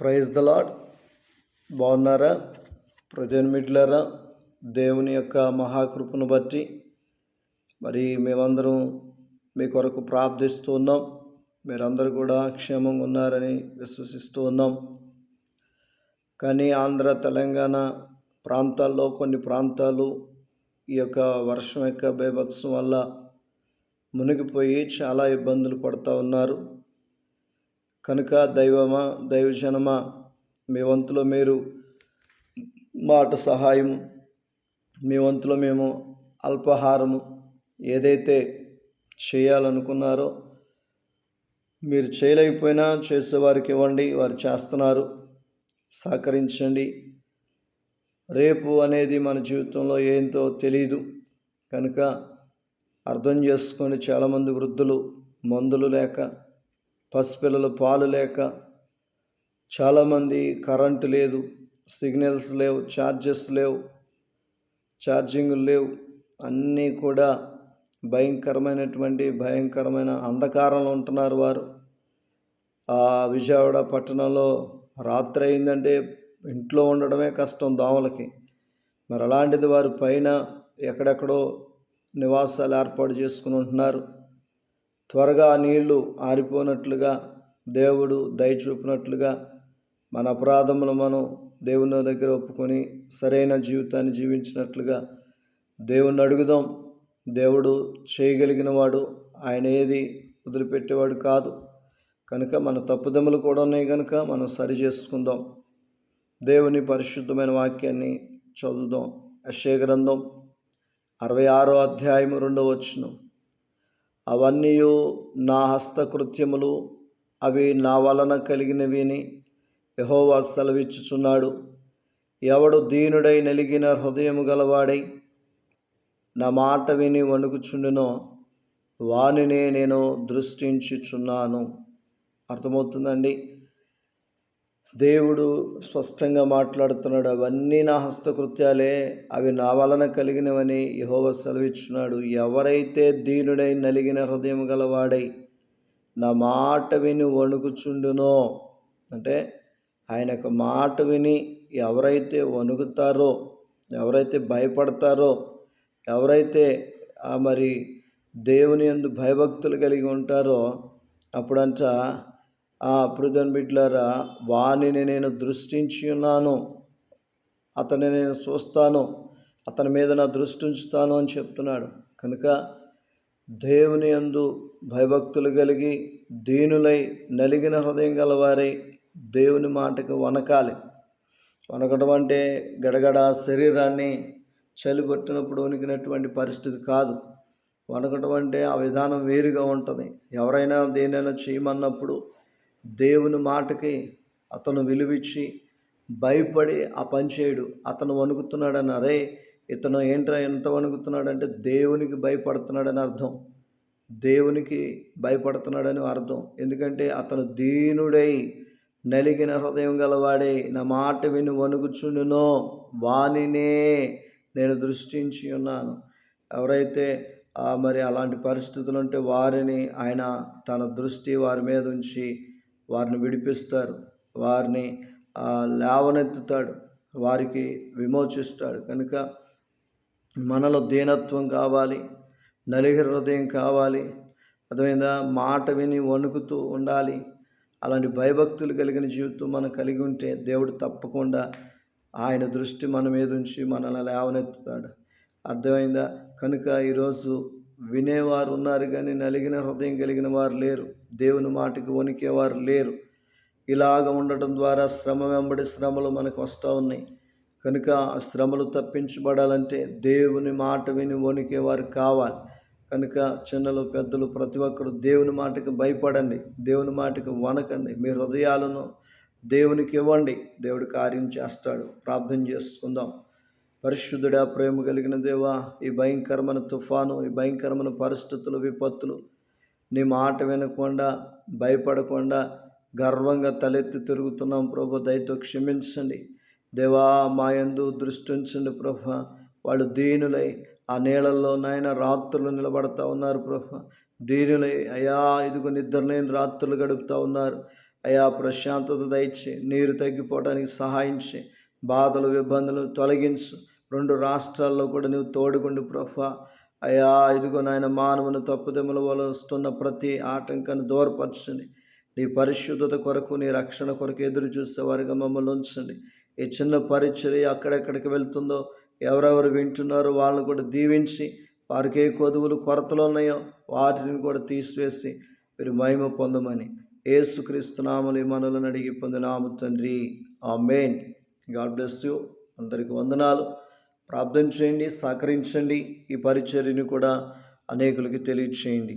Praise the lord బాగున్నారా? ప్రజన్మిట్లరా దేవుని యొక్క మహాకృపను బట్టి మరి మేమందరం మీ కొరకు ప్రార్థిస్తూ ఉన్నాం. మీరందరూ కూడా క్షేమంగా ఉన్నారని విశ్వసిస్తూ ఉన్నాం. కానీ ఆంధ్ర తెలంగాణ ప్రాంతాల్లో కొన్ని ప్రాంతాలు ఈ యొక్క వర్షం యొక్క బీభత్సం వల్ల మునిగిపోయి చాలా ఇబ్బందులు పడుతూ ఉన్నారు. కనుక దైవమా దైవజనమా మీ వంతులో మీరు మాట సహాయం మీ వంతులో మేము అల్పాహారము ఏదైతే చేయాలనుకున్నారో మీరు చేయలేకపోయినా చేసేవారికి ఇవ్వండి వారు చేస్తున్నారు. సహకరించండి. రేపు అనేది మన జీవితంలో ఏంటో తెలియదు కనుక అర్థం చేసుకొని చాలామంది వృద్ధులు మందులు లేక పసిపిల్లలు పాలు లేక చాలామంది కరెంటు లేదు సిగ్నల్స్ లేవు ఛార్జెస్ లేవు ఛార్జింగ్లు లేవు. అన్నీ కూడా భయంకరమైనటువంటి భయంకరమైన అంధకారంలో ఉంటున్నారు వారు. ఆ విజయవాడ పట్టణంలో రాత్రి అయిందంటే ఇంట్లో ఉండడమే కష్టం దోమలకి. మరి అలాంటిది వారు పైన ఎక్కడెక్కడో నివాసాలు ఏర్పాటు చేసుకుని ఉంటున్నారు. త్వరగా నీళ్ళు ఆరిపోనట్లుగా దేవుడు దయ చూపినట్లుగా మన అపరాధములు మనం దేవుని దగ్గర ఒప్పుకొని సరైన జీవితాన్ని జీవించినట్లుగా దేవుణ్ణి అడుగుదాం. దేవుడు చేయగలిగిన వాడు ఆయన ఏది వదిలిపెట్టేవాడు కాదు. కనుక మన తప్పుదమ్ములు కూడా ఉన్నాయి కనుక మనం సరి చేసుకుందాం. దేవుని పరిశుద్ధమైన వాక్యాన్ని చదువుదాం. అశే గ్రంథం అరవై ఆరో అధ్యాయము రెండవ వచ్చును అవన్నీ నా హస్తకృత్యములు అవి నా వలన కలిగినవిని యహోవా సెలవిచ్చుచున్నాడు. ఎవడు దీనుడై నలిగిన హృదయము గలవాడై నా మాట విని వణుకుచుండునో వానినే నేను దృష్టించుచున్నాను. అర్థమవుతుందండి? దేవుడు స్పష్టంగా మాట్లాడుతున్నాడు అవన్నీ నా హస్తకృత్యాలే అవి నా వలన కలిగినవని యహోవ సెలవిచ్చున్నాడు. ఎవరైతే దీనుడై నలిగిన హృదయం గలవాడై నా మాట విని వణుకుచుండునో అంటే ఆయన యొక్క మాట విని ఎవరైతే వణుకుతారో ఎవరైతే భయపడతారో ఎవరైతే ఆ మరి దేవుని ఎందు భయభక్తులు కలిగి ఉంటారో అప్పుడంట అప్పుడు బిడ్లారా వాణిని నేను దృష్టించి ఉన్నాను. అతన్ని నేను చూస్తాను. అతని మీద నా దృష్టి ఉంచుతాను అని చెప్తున్నాడు. కనుక దేవుని యందు భయభక్తులు కలిగి దీనులై నలిగిన హృదయం గలవారై దేవుని మాటకు వనకాలి వనకడం అంటే గడగడ శరీరాన్ని చలిపట్టినప్పుడు వణికినటువంటి పరిస్థితి కాదు. వనకడం అంటే ఆ విధానం వేరుగా ఉంటుంది. ఎవరైనా దేనైనా చేయమన్నప్పుడు దేవుని మాటకి అతను విలువిచ్చి భయపడి ఆ పని చేయడు. అతను వణుకుతున్నాడని అరే ఇతను ఏంట్రా ఎంత వణుకుతున్నాడంటే దేవునికి భయపడుతున్నాడని అర్థం. దేవునికి భయపడుతున్నాడని అర్థం. ఎందుకంటే అతను దీనుడై నలిగిన హృదయం గలవాడే నా మాట విని వణుకుచుండునో వానినే నేను దృష్టించి ఉన్నాను. ఎవరైతే మరి అలాంటి పరిస్థితులు ఉంటే వారిని ఆయన తన దృష్టి వారి మీద ఉంచి వారిని విడిపిస్తారు. వారిని లేవనెత్తుతాడు. వారికి విమోచిస్తాడు. కనుక మనలో దీనత్వం కావాలి. నలిగి హృదయం కావాలి. అర్థమైందా? మాట విని వణుకుతూ ఉండాలి. అలాంటి భయభక్తులు కలిగిన జీవితం మనం కలిగి ఉంటే దేవుడు తప్పకుండా ఆయన దృష్టి మన మీద ఉంచి మనల్ని లేవనెత్తుతాడు. అర్థమైందా? కనుక ఈరోజు వినేవారు ఉన్నారు కానీ నలిగిన హృదయం కలిగిన వారు లేరు. దేవుని మాటకి వణికేవారు లేరు. ఇలాగ ఉండటం ద్వారా శ్రమ వెంబడి శ్రమలు మనకు వస్తూ ఉన్నాయి. కనుక ఆ శ్రమలు తప్పించబడాలంటే దేవుని మాట విని వణికేవారు కావాలి. కనుక చిన్నలు పెద్దలు ప్రతి ఒక్కరు దేవుని మాటకి భయపడండి. దేవుని మాటకి వనకండి మీ హృదయాలను దేవునికి ఇవ్వండి. దేవుడు కార్యం చేస్తాడు. ప్రార్థన చేసుకుందాం. పరిశుద్ధుడా ప్రేమ కలిగిన దేవా ఈ భయంకరమైన తుఫాను ఈ భయంకరమైన పరిస్థితులు విపత్తులు నీ మాట వినకుండా భయపడకుండా గర్వంగా తలెత్తి తిరుగుతున్నాం ప్రభు. దయతో క్షమించండి. దేవా మా యందు దృష్టి ఉంచండి ప్రభు. వాళ్ళు దీనులై ఆ నీళ్ళల్లో నాయన రాత్రులు నిలబడతా ఉన్నారు ప్రభు. దీనులై అయా ఇదిగో నిద్రలేని రాత్రులు గడుపుతూ ఉన్నారు. అయా ప్రశాంతత దయచి నీరు తగ్గిపోవడానికి సహాయించి. బాధలు ఇబ్బందులు తొలగించు. రెండు రాష్ట్రాల్లో కూడా నీవు తోడుకుండి ప్రభా. అయా ఇదిగో నాయన మానవుని తప్పుదెమ్మల వలస్తున్న వస్తున్న ప్రతి ఆటంకాన్ని దూరపరచండి. నీ పరిశుద్ధత కొరకు నీ రక్షణ కొరకు ఎదురు చూసే వారిగా మమ్మల్ని ఉంచండి. ఈ చిన్న పరిచర్య అక్కడెక్కడికి వెళ్తుందో ఎవరెవరు వింటున్నారో వాళ్ళని కూడా దీవించి వారికి ఏ కొదువులు కొరతలు ఉన్నాయో వాటిని కూడా తీసివేసి మీరు మహిమ పొందమని ఏసుక్రీస్తునామలు ఈ మనలను అడిగి పొందినాము తండ్రి. ఆ మెయిన్ గాడ్ బ్లెస్ యూ. అందరికి వందనాలు. ప్రార్థన చేయండి సహకరించండి. ఈ పరిచర్యని కూడా అనేకులకి తెలియచేయండి.